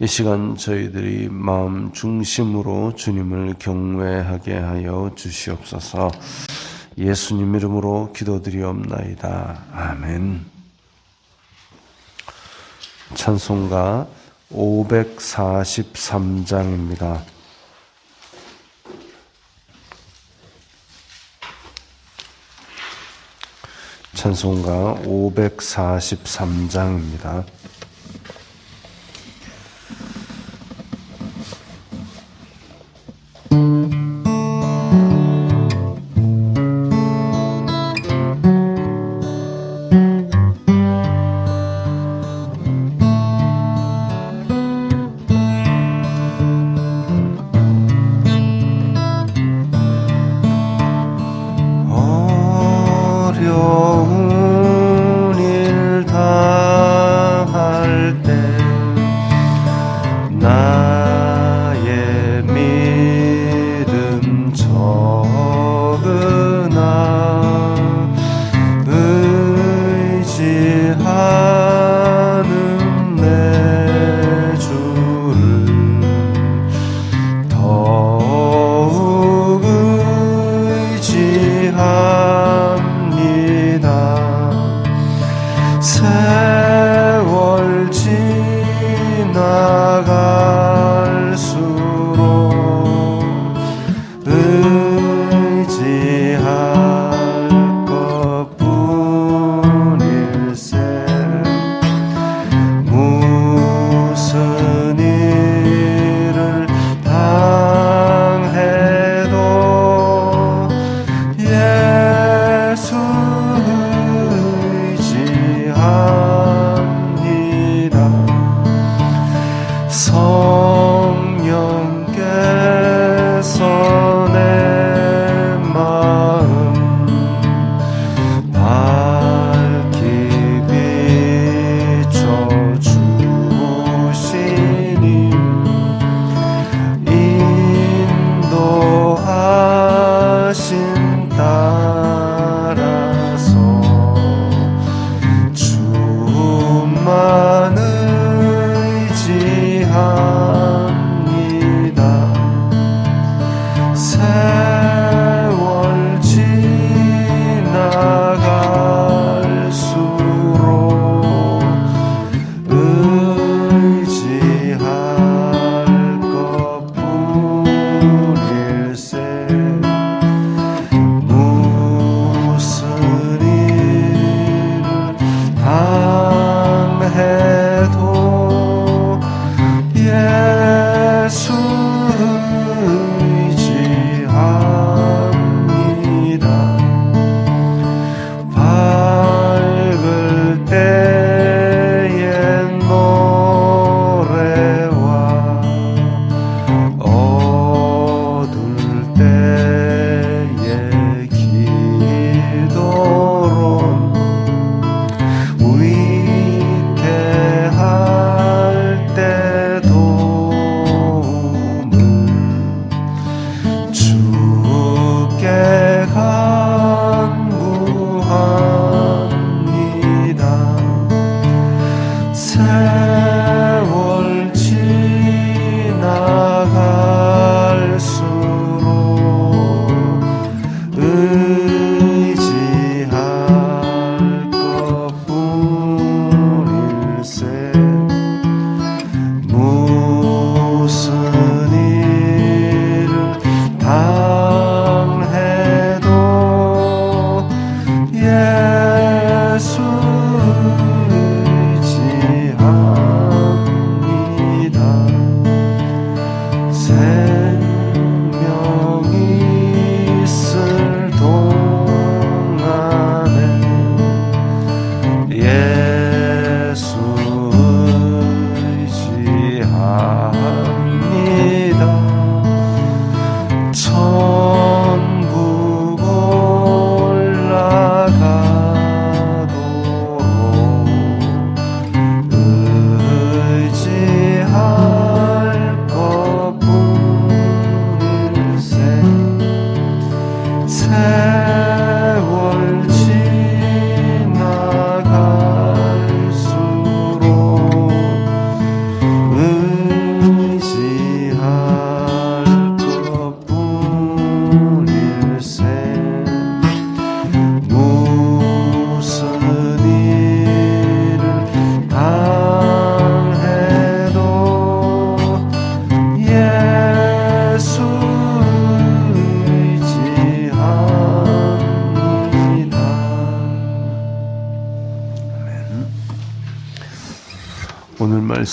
이 시간 저희들이 마음 중심으로 주님을 경외하게 하여 주시옵소서. 예수님 이름으로 기도드리옵나이다. 아멘. 찬송가 543장입니다. 찬송가 543장입니다.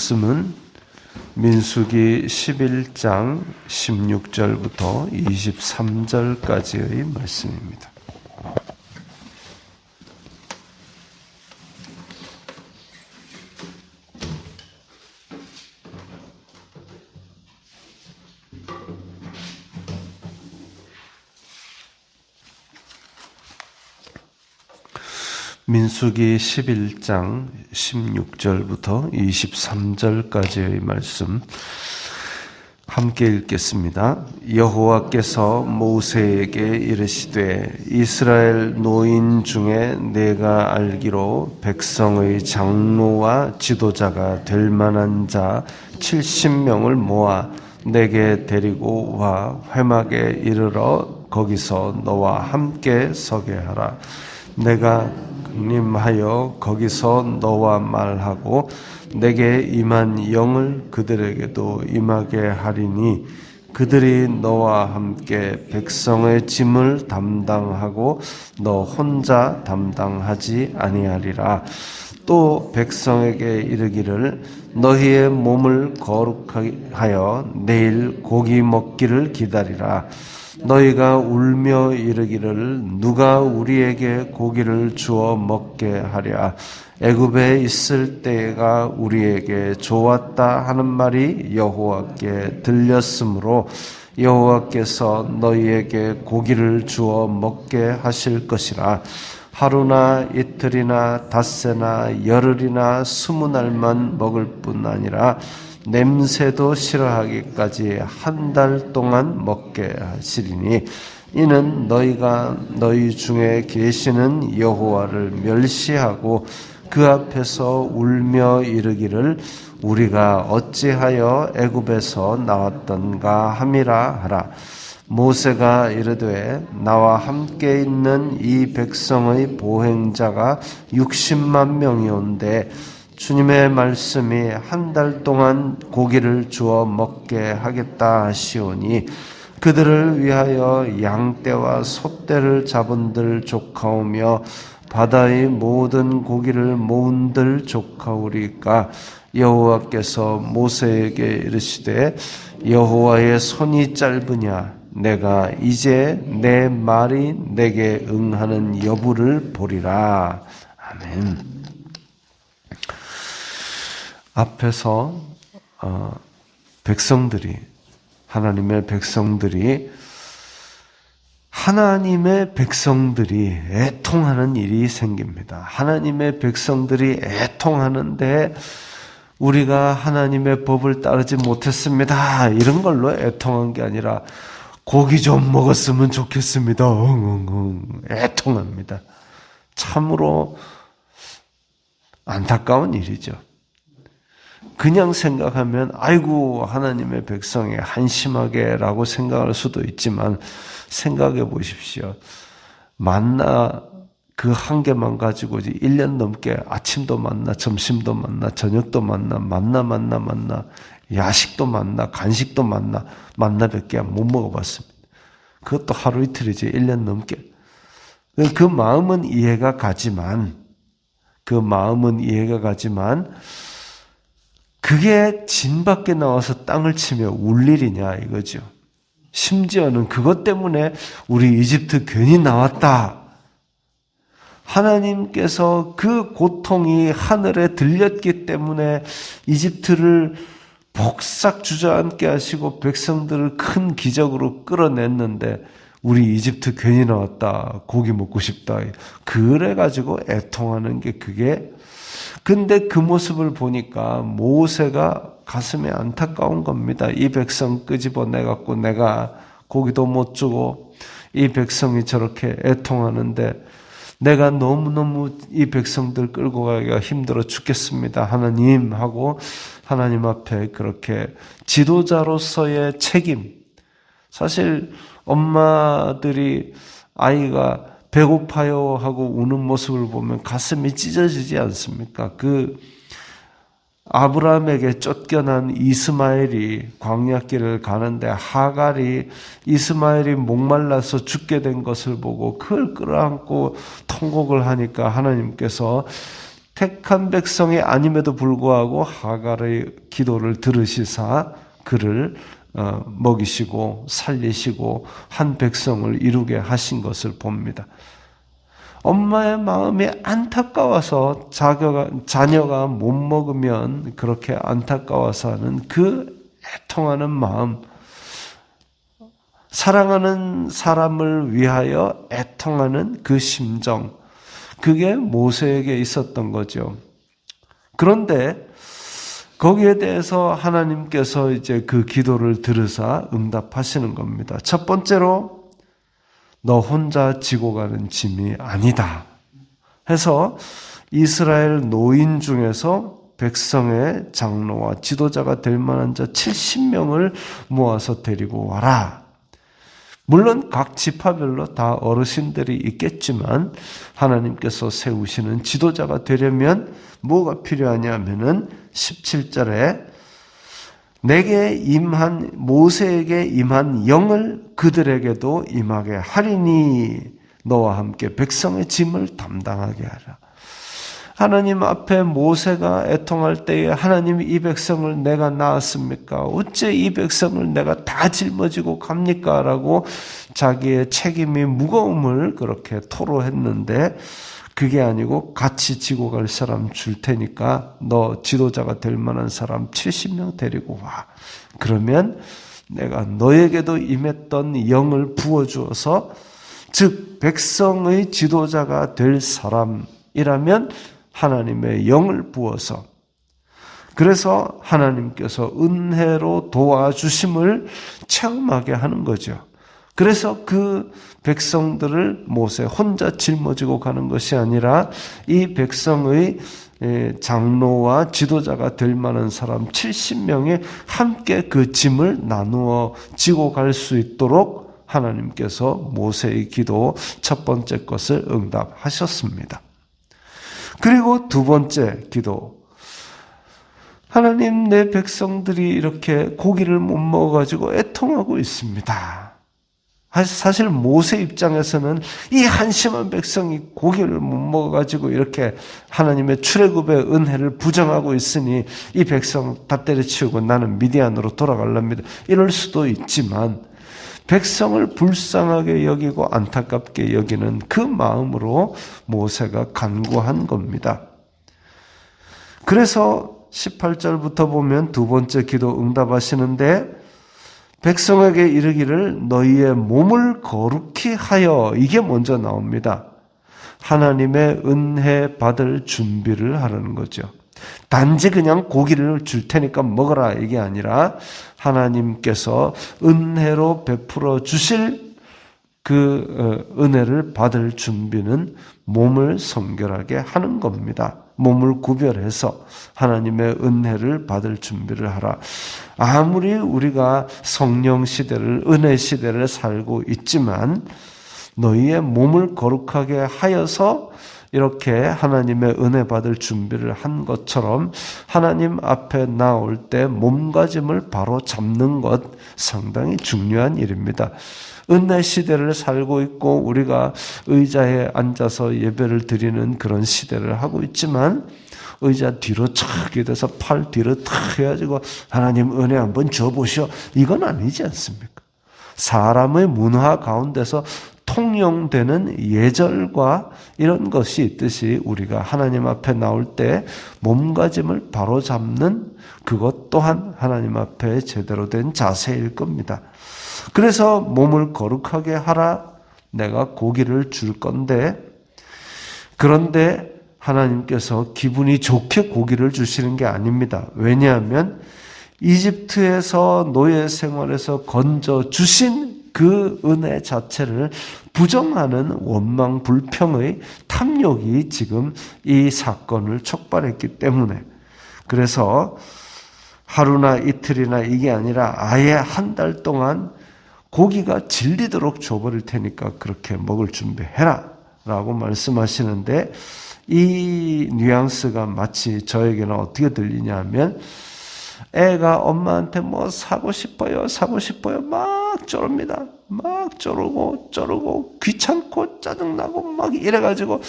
말씀은 민수기 11장 16절부터 23절까지의 말씀입니다. 민수기 11장 16절부터 23절까지의 말씀 함께 읽겠습니다. 여호와께서 모세에게 이르시되 이스라엘 노인 중에 내가 알기로 백성의 장로와 지도자가 될 만한 자 70명을 모아 내게 데리고 와 회막에 이르러 거기서 너와 함께 서게 하라. 내가 님하여 거기서 너와 말하고 내게 임한 영을 그들에게도 임하게 하리니 그들이 너와 함께 백성의 짐을 담당하고 너 혼자 담당하지 아니하리라. 또 백성에게 이르기를 너희의 몸을 거룩하여 내일 고기 먹기를 기다리라. 너희가 울며 이르기를 누가 우리에게 고기를 주어 먹게 하랴? 애굽에 있을 때가 우리에게 좋았다 하는 말이 여호와께 들렸으므로 여호와께서 너희에게 고기를 주어 먹게 하실 것이라. 하루나 이틀이나 닷새나 열흘이나 스무 날만 먹을 뿐 아니라 냄새도 싫어하기까지 한 달 동안 먹게 하시리니 이는 너희가 너희 중에 계시는 여호와를 멸시하고 그 앞에서 울며 이르기를 우리가 어찌하여 애굽에서 나왔던가 함이라 하라. 모세가 이르되 나와 함께 있는 이 백성의 보행자가 60만 명이온데 주님의 말씀이 한 달 동안 고기를 주어 먹게 하겠다 하시오니 그들을 위하여 양떼와 소떼를 잡은들 조카오며 바다의 모든 고기를 모은들 조카오리까 여호와께서 모세에게 이르시되 여호와의 손이 짧으냐 내가 이제 내 말이 내게 응하는 여부를 보리라 아멘. 앞에서 어, 백성들이 하나님의 백성들이 하나님의 백성들이 애통하는 일이 생깁니다. 하나님의 백성들이 애통하는데 우리가 하나님의 법을 따르지 못했습니다. 이런 걸로 애통한 게 아니라 고기 좀 먹었으면 좋겠습니다. 엉엉엉 애통합니다. 참으로 안타까운 일이죠. 그냥 생각하면 아이고 하나님의 백성이 한심하게라고 생각할 수도 있지만 생각해 보십시오. 만나 그 한 개만 가지고 이제 1년 넘게 아침도 만나, 점심도 만나, 저녁도 만나, 만나, 만나, 만나, 야식도 만나, 간식도 만나, 만나 뵙게 못 먹어봤습니다. 그것도 하루 이틀이지, 1년 넘게. 그 마음은 이해가 가지만, 그 마음은 이해가 가지만, 그게 진 밖에 나와서 땅을 치며 울 일이냐 이거죠. 심지어는 그것 때문에 우리 이집트 괜히 나왔다. 하나님께서 그 고통이 하늘에 들렸기 때문에 이집트를 복삭 주저앉게 하시고 백성들을 큰 기적으로 끌어냈는데 우리 이집트 괜히 나왔다. 고기 먹고 싶다. 그래 가지고 애통하는 게 그게 근데 그 모습을 보니까 모세가 가슴에 안타까운 겁니다. 이 백성 끄집어내 갖고 내가 고기도 못 주고 이 백성이 저렇게 애통하는데 내가 너무너무 이 백성들 끌고 가기가 힘들어 죽겠습니다. 하나님 하고 하나님 앞에 그렇게 지도자로서의 책임. 사실 엄마들이 아이가 배고파요 하고 우는 모습을 보면 가슴이 찢어지지 않습니까? 그 아브라함에게 쫓겨난 이스마엘이 광야길을 가는데 하갈이 이스마엘이 목말라서 죽게 된 것을 보고 그걸 끌어안고 통곡을 하니까 하나님께서 택한 백성이 아님에도 불구하고 하갈의 기도를 들으시사 그를 어, 먹이시고 살리시고 한 백성을 이루게 하신 것을 봅니다. 엄마의 마음이 안타까워서 자녀가, 자녀가 못 먹으면 그렇게 안타까워서 하는 그 애통하는 마음, 사랑하는 사람을 위하여 애통하는 그 심정, 그게 모세에게 있었던 거죠. 그런데 거기에 대해서 하나님께서 이제 그 기도를 들으사 응답하시는 겁니다. 첫 번째로 너 혼자 지고 가는 짐이 아니다. 해서 이스라엘 노인 중에서 백성의 장로와 지도자가 될 만한 자 70명을 모아서 데리고 와라. 물론 각 지파별로 다 어르신들이 있겠지만 하나님께서 세우시는 지도자가 되려면 뭐가 필요하냐면은 17절에 내게 임한 모세에게 임한 영을 그들에게도 임하게 하리니 너와 함께 백성의 짐을 담당하게 하라. 하나님 앞에 모세가 애통할 때에 하나님이 이 백성을 내가 낳았습니까? 어째 이 백성을 내가 다 짊어지고 갑니까? 라고 자기의 책임이 무거움을 그렇게 토로했는데 그게 아니고 같이 지고 갈 사람 줄 테니까 너 지도자가 될 만한 사람 70명 데리고 와. 그러면 내가 너에게도 임했던 영을 부어주어서 즉 백성의 지도자가 될 사람이라면 하나님의 영을 부어서 그래서 하나님께서 은혜로 도와주심을 체험하게 하는 거죠. 그래서 그 백성들을 모세 혼자 짊어지고 가는 것이 아니라 이 백성의 장로와 지도자가 될 만한 사람 70명이 함께 그 짐을 나누어 지고 갈 수 있도록 하나님께서 모세의 기도 첫 번째 것을 응답하셨습니다. 그리고 두 번째 기도. 하나님 내 백성들이 이렇게 고기를 못 먹어가지고 애통하고 있습니다. 사실 모세 입장에서는 이 한심한 백성이 고기를 못 먹어가지고 이렇게 하나님의 출애굽의 은혜를 부정하고 있으니 이 백성 다 때려치우고 나는 미디안으로 돌아갈랍니다. 이럴 수도 있지만 백성을 불쌍하게 여기고 안타깝게 여기는 그 마음으로 모세가 간구한 겁니다. 그래서 18절부터 보면 두 번째 기도 응답하시는데 백성에게 이르기를 너희의 몸을 거룩히 하여 이게 먼저 나옵니다. 하나님의 은혜 받을 준비를 하라는 거죠. 단지 그냥 고기를 줄 테니까 먹어라 이게 아니라 하나님께서 은혜로 베풀어 주실 그 어, 은혜를 받을 준비는 몸을 성결하게 하는 겁니다. 몸을 구별해서 하나님의 은혜를 받을 준비를 하라. 아무리 우리가 성령 시대를, 은혜 시대를 살고 있지만 너희의 몸을 거룩하게 하여서 이렇게 하나님의 은혜 받을 준비를 한 것처럼 하나님 앞에 나올 때 몸가짐을 바로 잡는 것 상당히 중요한 일입니다. 은혜 시대를 살고 있고 우리가 의자에 앉아서 예배를 드리는 그런 시대를 하고 있지만 의자 뒤로 척게 돼서 팔 뒤로 탁 해가지고 하나님 은혜 한번 줘보시오. 이건 아니지 않습니까? 사람의 문화 가운데서 통용되는 예절과 이런 것이 있듯이 우리가 하나님 앞에 나올 때 몸가짐을 바로 잡는 그것 또한 하나님 앞에 제대로 된 자세일 겁니다. 그래서 몸을 거룩하게 하라 내가 고기를 줄 건데 그런데 하나님께서 기분이 좋게 고기를 주시는 게 아닙니다. 왜냐하면 이집트에서 노예 생활에서 건져 주신 그 은혜 자체를 부정하는 원망 불평의 탐욕이 지금 이 사건을 촉발했기 때문에 그래서 하루나 이틀이나 이게 아니라 아예 한 달 동안 고기가 질리도록 줘버릴 테니까 그렇게 먹을 준비해라 라고 말씀하시는데 이 뉘앙스가 마치 저에게는 어떻게 들리냐 하면 애가 엄마한테 뭐 사고 싶어요, 사고 싶어요. 막 쪼릅니다. 막 쪼르고, 쪼르고, 귀찮고, 짜증나고, 막 이래가지고,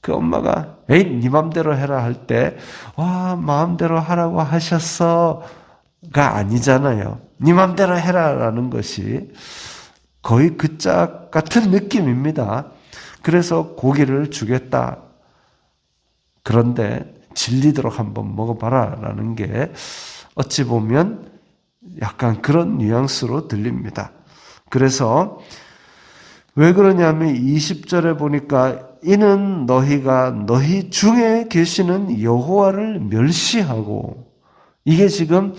그 엄마가 에이 네 맘대로 해라 할 때 와 마음대로 하라고 하셨어가 아니잖아요. 네 맘대로 해라라는 것이 거의 그 짝 같은 느낌입니다. 그래서 고기를 주겠다. 그런데 질리도록 한번 먹어봐라 라는 게 어찌 보면 약간 그런 뉘앙스로 들립니다. 그래서 왜 그러냐면 20절에 보니까 이는 너희가 너희 중에 계시는 여호와를 멸시하고 이게 지금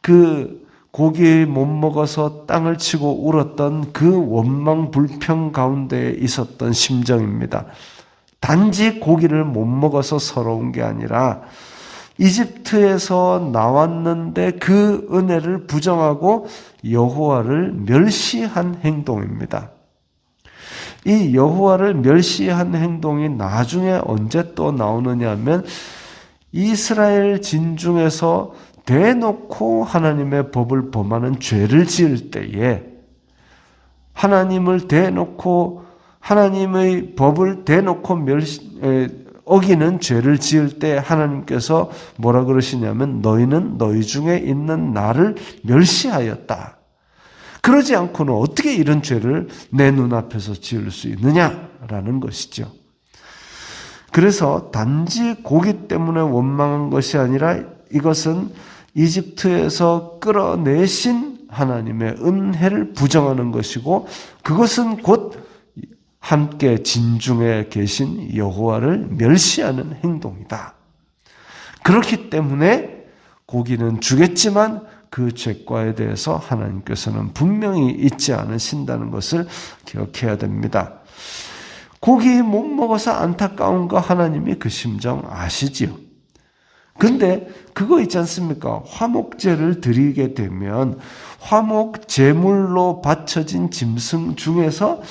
그 고기 못 먹어서 땅을 치고 울었던 그 원망 불평 가운데 있었던 심정입니다. 단지 고기를 못 먹어서 서러운 게 아니라 이집트에서 나왔는데 그 은혜를 부정하고 여호와를 멸시한 행동입니다. 이 여호와를 멸시한 행동이 나중에 언제 또 나오느냐면 이스라엘 진중에서 대놓고 하나님의 법을 범하는 죄를 지을 때에 하나님을 대놓고 하나님의 법을 대놓고 멸시, 에, 어기는 죄를 지을 때 하나님께서 뭐라 그러시냐면 너희는 너희 중에 있는 나를 멸시하였다. 그러지 않고는 어떻게 이런 죄를 내 눈앞에서 지을 수 있느냐라는 것이죠. 그래서 단지 고기 때문에 원망한 것이 아니라 이것은 이집트에서 끌어내신 하나님의 은혜를 부정하는 것이고 그것은 곧 함께 진중에 계신 여호와를 멸시하는 행동이다. 그렇기 때문에 고기는 주겠지만 그 죄과에 대해서 하나님께서는 분명히 잊지 않으신다는 것을 기억해야 됩니다. 고기 못 먹어서 안타까운 거 하나님이 그 심정 아시지요. 근데 그거 있지 않습니까? 화목제를 드리게 되면 화목 제물로 바쳐진 짐승 중에서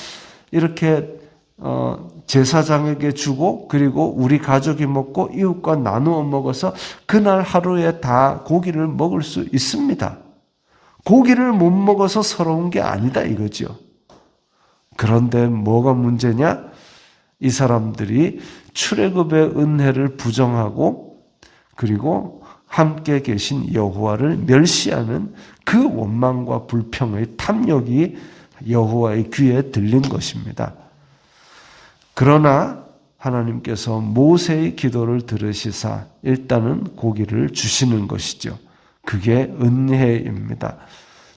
이렇게 어, 제사장에게 주고 그리고 우리 가족이 먹고 이웃과 나누어 먹어서 그날 하루에 다 고기를 먹을 수 있습니다. 고기를 못 먹어서 서러운 게 아니다 이거죠. 그런데 뭐가 문제냐? 이 사람들이 출애굽의 은혜를 부정하고 그리고 함께 계신 여호와를 멸시하는 그 원망과 불평의 탐욕이 여호와의 귀에 들린 것입니다. 그러나 하나님께서 모세의 기도를 들으시사 일단은 고기를 주시는 것이죠. 그게 은혜입니다.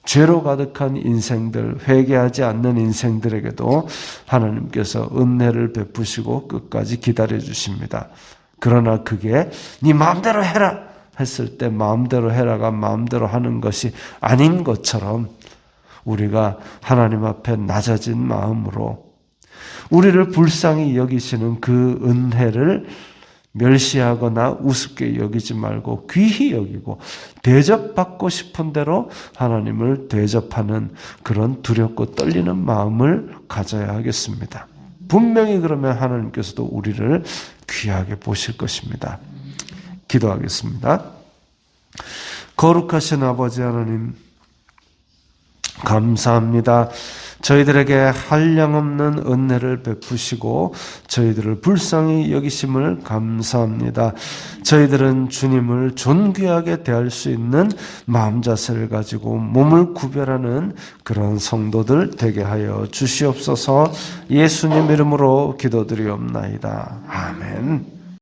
죄로 가득한 인생들, 회개하지 않는 인생들에게도 하나님께서 은혜를 베푸시고 끝까지 기다려 주십니다. 그러나 그게 네 마음대로 해라 했을 때 마음대로 해라가 마음대로 하는 것이 아닌 것처럼 우리가 하나님 앞에 낮아진 마음으로 우리를 불쌍히 여기시는 그 은혜를 멸시하거나 우습게 여기지 말고 귀히 여기고 대접받고 싶은 대로 하나님을 대접하는 그런 두렵고 떨리는 마음을 가져야 하겠습니다. 분명히 그러면 하나님께서도 우리를 귀하게 보실 것입니다. 기도하겠습니다. 거룩하신 아버지 하나님, 감사합니다. 저희들에게 한량없는 은혜를 베푸시고 저희들을 불쌍히 여기심을 감사합니다. 저희들은 주님을 존귀하게 대할 수 있는 마음 자세를 가지고 몸을 구별하는 그런 성도들 되게 하여 주시옵소서 예수님 이름으로 기도드리옵나이다. 아멘.